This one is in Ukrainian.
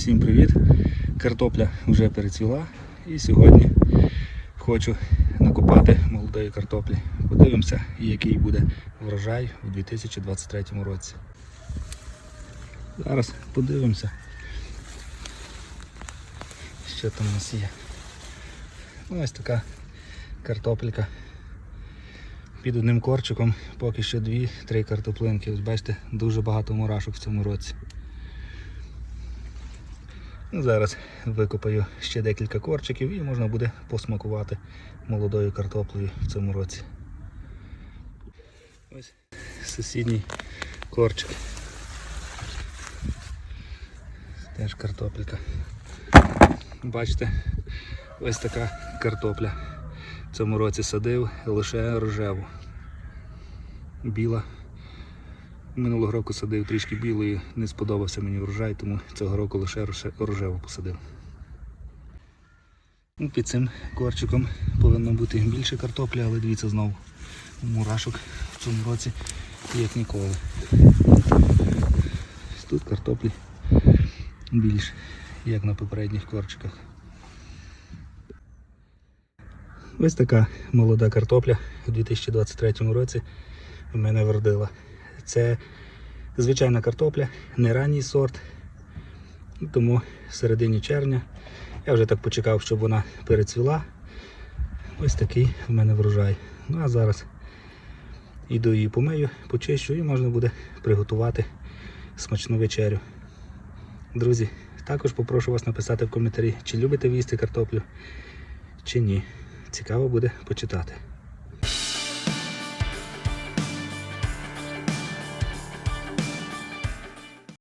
Всім привіт! Картопля вже перецвіла і сьогодні хочу накопати молодої картоплі. Подивимося, який буде врожай у 2023 році. Зараз подивимося, що там у нас є. Ну, ось така картопелька. Під одним корчиком поки що дві-три картоплинки. Ось бачите, дуже багато мурашок в цьому році. Зараз викопаю ще декілька корчиків і можна буде посмакувати молодою картоплею в цьому році. Ось сусідній корчик. Теж картопелька. Бачите, ось така картопля. В цьому році садив лише рожеву. Біла. Минулого року садив трішки білої, не сподобався мені врожай, тому цього року лише рожеву посадив. Ну, Під цим корчиком повинно бути більше картоплі, але дивіться знову мурашок в цьому році як ніколи. Тут картоплі більше, як на попередніх корчиках. Ось така молода картопля у 2023 році в мене вродила. Це звичайна картопля, не ранній сорт. Тому в середині червня я вже так почекав, щоб вона перецвіла. Ось такий в мене врожай. Ну а зараз йду її помию, почищу і можна буде приготувати смачну вечерю. Друзі, також попрошу вас написати в коментарі, чи любите ви їсти картоплю, чи ні. Цікаво буде почитати.